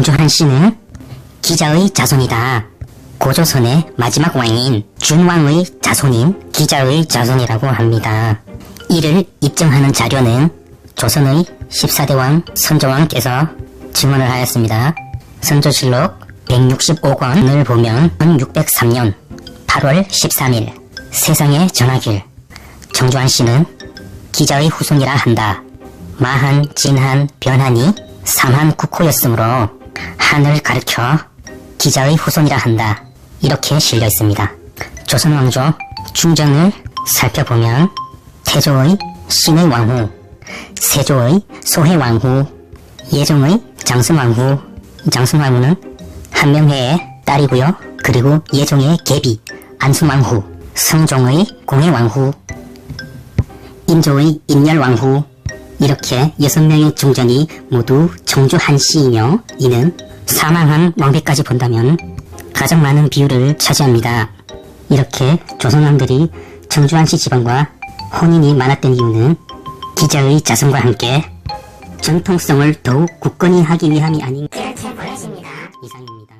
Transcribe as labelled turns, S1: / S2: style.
S1: 정조한 씨는 기자의 자손이다. 고조선의 마지막 왕인 준왕의 자손인 기자의 자손이라고 합니다. 이를 입증하는 자료는 조선의 14대 왕 선조왕께서 증언을 하였습니다. 선조실록 165권을 보면 1603년 8월 13일 세상의 전하길 정조한 씨는 기자의 후손이라 한다. 마한, 진한, 변한이 삼한 국호였으므로 한을 가르켜 기자의 후손이라 한다. 이렇게 실려 있습니다. 조선 왕조 중정을 살펴보면 태조의 신의 왕후, 세조의 소해 왕후, 예종의 장순 왕후, 장순 왕후는 한명회의 딸이고요. 그리고 예종의 계비 안순 왕후, 성종의 공해 왕후, 인조의 인열 왕후 이렇게 여섯 명의 중전이 모두 정조 한씨이며 이는 사망한 왕비까지 본다면 가장 많은 비율을 차지합니다. 이렇게 조선왕들이 정조 한씨 집안과 혼인이 많았던 이유는 기자의 자손과 함께 전통성을 더욱 굳건히 하기 위함이 아닌
S2: 그렇게 보여집니다.
S1: 이상입니다.